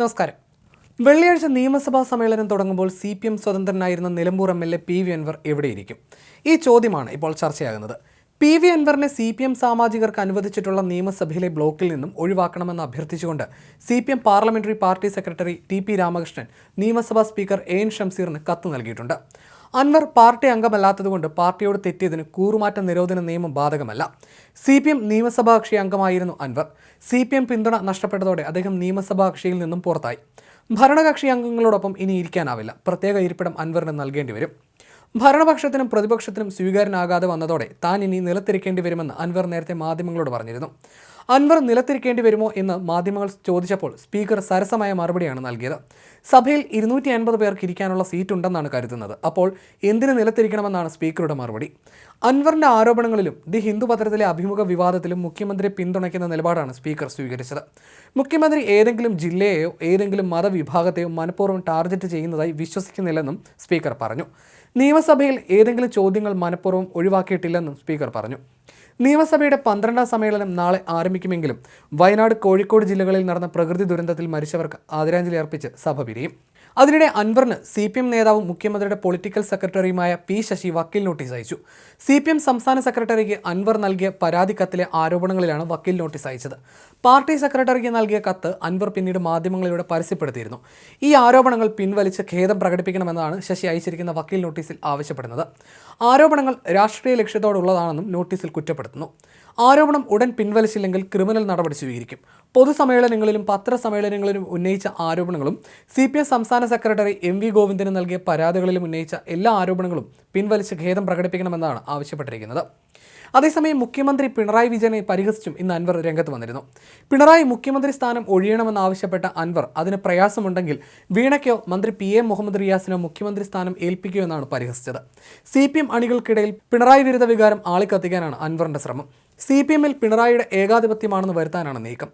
നമസ്കാരം. വെള്ളിയാഴ്ച നിയമസഭാ സമ്മേളനം തുടങ്ങുമ്പോൾ C P M സ്വതന്ത്രനായിരുന്ന Nilambur M L A P V Anvar എവിടെയിരിക്കും? ഈ ചോദ്യമാണ് ഇപ്പോൾ ചർച്ചയാകുന്നത്. പി വി അൻവറിനെ സി പി എം സാമാജികർക്ക് അനുവദിച്ചിട്ടുള്ള നിയമസഭയിലെ ബ്ലോക്കിൽ നിന്നും ഒഴിവാക്കണമെന്ന് അഭ്യർത്ഥിച്ചുകൊണ്ട് C P M parliamentary party secretary T P Ramakrishnan നിയമസഭാ സ്പീക്കർ എ എൻ ഷംസീറിന് കത്ത് നൽകിയിട്ടുണ്ട്. അൻവർ പാർട്ടി അംഗമല്ലാത്തതുകൊണ്ട് പാർട്ടിയോട് തെറ്റിയതിന് കൂറുമാറ്റ നിരോധന നിയമം ബാധകമല്ല. സി പി എം നിയമസഭാ കക്ഷി അംഗമായിരുന്നു അൻവർ. സി പി എം പിന്തുണ നഷ്ടപ്പെട്ടതോടെ അദ്ദേഹം നിയമസഭാ കക്ഷിയിൽ നിന്നും പുറത്തായി. ഭരണകക്ഷി അംഗങ്ങളോടൊപ്പം ഇനി ഇരിക്കാനാവില്ല. പ്രത്യേക ഇരിപ്പിടം അൻവറിന് നൽകേണ്ടി വരും. ഭരണപക്ഷത്തിനും പ്രതിപക്ഷത്തിനും സ്വീകാര്യനാകാതെ വന്നതോടെ താൻ ഇനി നിലത്തിരിക്കേണ്ടി വരുമെന്ന് അൻവർ നേരത്തെ മാധ്യമങ്ങളോട് പറഞ്ഞിരുന്നു. അൻവർ നിലത്തിരിക്കേണ്ടി വരുമോ എന്ന് മാധ്യമങ്ങൾ ചോദിച്ചപ്പോൾ സ്പീക്കർ സരസമായ മറുപടിയാണ് നൽകിയത്. സഭയിൽ ഇരുന്നൂറ്റി അൻപത് പേർക്ക് ഇരിക്കാനുള്ള സീറ്റ് ഉണ്ടെന്നാണ് കരുതുന്നത്. അപ്പോൾ എന്തിന് നിലത്തിരിക്കണമെന്നാണ് സ്പീക്കറുടെ മറുപടി. അൻവറിന്റെ ആരോപണങ്ങളിലും ദി ഹിന്ദു പത്രത്തിലെ അഭിമുഖ വിവാദത്തിലും മുഖ്യമന്ത്രിയെ പിന്തുണയ്ക്കുന്ന നിലപാടാണ് സ്പീക്കർ സ്വീകരിച്ചത്. മുഖ്യമന്ത്രി ഏതെങ്കിലും ജില്ലയെയോ ഏതെങ്കിലും മതവിഭാഗത്തെയോ മനഃപൂർവം ടാർഗറ്റ് ചെയ്യുന്നതായി വിശ്വസിക്കുന്നില്ലെന്നും സ്പീക്കർ പറഞ്ഞു. നിയമസഭയിൽ ഏതെങ്കിലും ചോദ്യങ്ങൾ മനഃപൂർവം ഒഴിവാക്കിയിട്ടില്ലെന്നും സ്പീക്കർ പറഞ്ഞു. നിയമസഭയുടെ പന്ത്രണ്ടാം സമ്മേളനം നാളെ ആരംഭിക്കുമെങ്കിലും വയനാട് കോഴിക്കോട് ജില്ലകളിൽ നടന്ന പ്രകൃതി ദുരന്തത്തിൽ മരിച്ചവർക്ക് ആദരാഞ്ജലി അർപ്പിച്ച് സഭ പിരിയും. അതിനിടെ അൻവറിന് സി പി എം നേതാവും മുഖ്യമന്ത്രിയുടെ പൊളിറ്റിക്കൽ സെക്രട്ടറിയുമായ പി ശശി വക്കീൽ നോട്ടീസ് അയച്ചു. സി പി എം സംസ്ഥാന സെക്രട്ടറിക്ക് അൻവർ നൽകിയ പരാതി കത്തിലെ ആരോപണങ്ങളിലാണ് വക്കീൽ നോട്ടീസ് അയച്ചത്. പാർട്ടി സെക്രട്ടറിക്ക് നൽകിയ കത്ത് അൻവർ പിന്നീട് മാധ്യമങ്ങളിലൂടെ പരസ്യപ്പെടുത്തിയിരുന്നു. ഈ ആരോപണങ്ങൾ പിൻവലിച്ച് ഖേദം പ്രകടിപ്പിക്കണമെന്നാണ് ശശി അയച്ചിരിക്കുന്ന വക്കീൽ നോട്ടീസിൽ ആവശ്യപ്പെടുന്നത്. ആരോപണങ്ങൾ രാഷ്ട്രീയ ലക്ഷ്യത്തോടുള്ളതാണെന്നും നോട്ടീസിൽ കുറ്റപ്പെടുത്തുന്നു. ആരോപണം ഉടൻ പിൻവലിച്ചില്ലെങ്കിൽ ക്രിമിനൽ നടപടി സ്വീകരിക്കും. പൊതുസമ്മേളനങ്ങളിലും പത്രസമ്മേളനങ്ങളിലും ഉന്നയിച്ച ആരോപണങ്ങളും സി പി എം സംസ്ഥാന സെക്രട്ടറി എം വി ഗോവിന്ദന് നൽകിയ പരാതികളിലും ഉന്നയിച്ച എല്ലാ ആരോപണങ്ങളും പിൻവലിച്ച് ഖേദം പ്രകടിപ്പിക്കണമെന്നാണ് ആവശ്യപ്പെട്ടിരിക്കുന്നത്. അതേസമയം മുഖ്യമന്ത്രി പിണറായി വിജയനെ പരിഹസിച്ചും ഇന്ന് അൻവർ രംഗത്ത് വന്നിരുന്നു. പിണറായി മുഖ്യമന്ത്രി സ്ഥാനം ഒഴിയണമെന്നാവശ്യപ്പെട്ട അൻവർ അതിന് പ്രയാസമുണ്ടെങ്കിൽ വീണയ്ക്കോ മന്ത്രി പി എ മുഹമ്മദ് റിയാസിനോ മുഖ്യമന്ത്രി സ്ഥാനം ഏൽപ്പിക്കുമെന്നാണ് പരിഹസിച്ചത്. സി പി എം അണികൾക്കിടയിൽ പിണറായി വിരുദ്ധ വികാരം ആളിക്കത്തിക്കാനാണ് അൻവറിന്റെ ശ്രമം. സി പി എമ്മിൽ പിണറായിയുടെ ഏകാധിപത്യമാണെന്ന് വരുത്താനാണ് നീക്കം.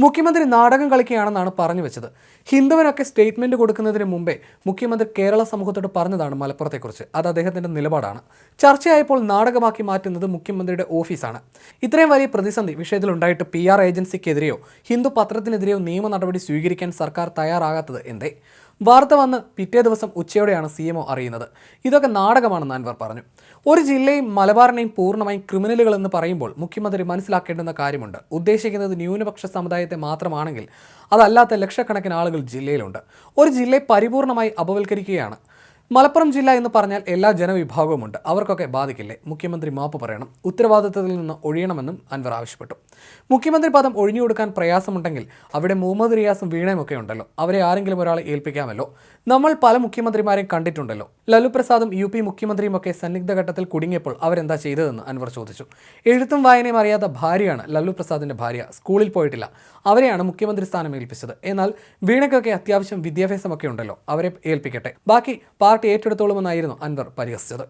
മുഖ്യമന്ത്രി നാടകം കളിക്കുകയാണെന്നാണ് പറഞ്ഞു വെച്ചത്. ഹിന്ദുവിനൊക്കെ സ്റ്റേറ്റ്മെന്റ് കൊടുക്കുന്നതിന് മുമ്പേ മുഖ്യമന്ത്രി കേരള സമൂഹത്തോട് പറഞ്ഞതാണ് മലപ്പുറത്തെക്കുറിച്ച്. അത് അദ്ദേഹത്തിന്റെ നിലപാടാണ്. ചർച്ചയായപ്പോൾ നാടകമാക്കി മാറ്റുന്നത് മുഖ്യമന്ത്രിയുടെ ഓഫീസാണ്. ഇത്രയും വലിയ പ്രതിസന്ധി വിഷയത്തിലുണ്ടായിട്ട് പി ആർ ഏജൻസിക്കെതിരെയോ ഹിന്ദു പത്രത്തിനെതിരെയോ നിയമ നടപടി സ്വീകരിക്കാൻ സർക്കാർ തയ്യാറാകാത്തത് എന്തേ? വാർത്ത വന്ന് പിറ്റേ ദിവസം ഉച്ചയോടെയാണ് സി എം അറിയുന്നത്. ഇതൊക്കെ നാടകമാണെന്ന് അൻവർ പറഞ്ഞു. ഒരു ജില്ലയും മലബാറിനെയും പൂർണമായും ക്രിമിനലുകൾ എന്ന് പറയുമ്പോൾ മുഖ്യമന്ത്രി മനസ്സിലാക്കേണ്ടുന്ന കാര്യമുണ്ട്. ഉദ്ദേശിക്കുന്നത് ന്യൂനപക്ഷ സമുദായത്തെ മാത്രമാണെങ്കിൽ അതല്ലാത്ത ലക്ഷക്കണക്കിന് ആളുകൾ ജില്ലയിലുണ്ട്. ഒരു ജില്ലയെ പരിപൂർണമായി അപവൽക്കരിക്കുകയാണ്. മലപ്പുറം ജില്ല എന്ന് പറഞ്ഞാൽ എല്ലാ ജനവിഭാഗവുമുണ്ട്. അവർക്കൊക്കെ ബാധിക്കില്ലേ? മുഖ്യമന്ത്രി മാപ്പ് പറയണം. ഉത്തരവാദിത്തത്തിൽ നിന്ന് ഒഴിയണമെന്നും അൻവർ ആവശ്യപ്പെട്ടു. മുഖ്യമന്ത്രി പദം ഒഴിഞ്ഞു കൊടുക്കാൻ പ്രയാസമുണ്ടെങ്കിൽ അവിടെ മുഹമ്മദ് റിയാസും വീണയുമൊക്കെ ഉണ്ടല്ലോ. അവരെ ആരെങ്കിലും ഒരാളെ ഏൽപ്പിക്കാമല്ലോ? നമ്മൾ പല മുഖ്യമന്ത്രിമാരെയും കണ്ടിട്ടുണ്ടല്ലോ. ലലു പ്രസാദും യു പി മുഖ്യമന്ത്രിയും ഒക്കെ സന്നിഗ്ധ ഘട്ടത്തിൽ കുടുങ്ങിയപ്പോൾ അവരെന്താ ചെയ്തതെന്ന് അൻവർ ചോദിച്ചു. എഴുത്തും വായനയും അറിയാത്ത ഭാര്യയാണ് ലല്ലു പ്രസാദിന്റെ ഭാര്യ. സ്കൂളിൽ പോയിട്ടില്ല. അവരെയാണ് മുഖ്യമന്ത്രി സ്ഥാനം ഏൽപ്പിച്ചത്. എന്നാൽ വീണയ്ക്കൊക്കെ അത്യാവശ്യം വിദ്യാഭ്യാസമൊക്കെ ഉണ്ടല്ലോ. അവരെ ഏൽപ്പിക്കട്ടെ. ബാക്കി പാർട്ടി ഏറ്റെടുത്തോളുമെന്നായിരുന്നു അൻവർ പരിഹസിച്ചത്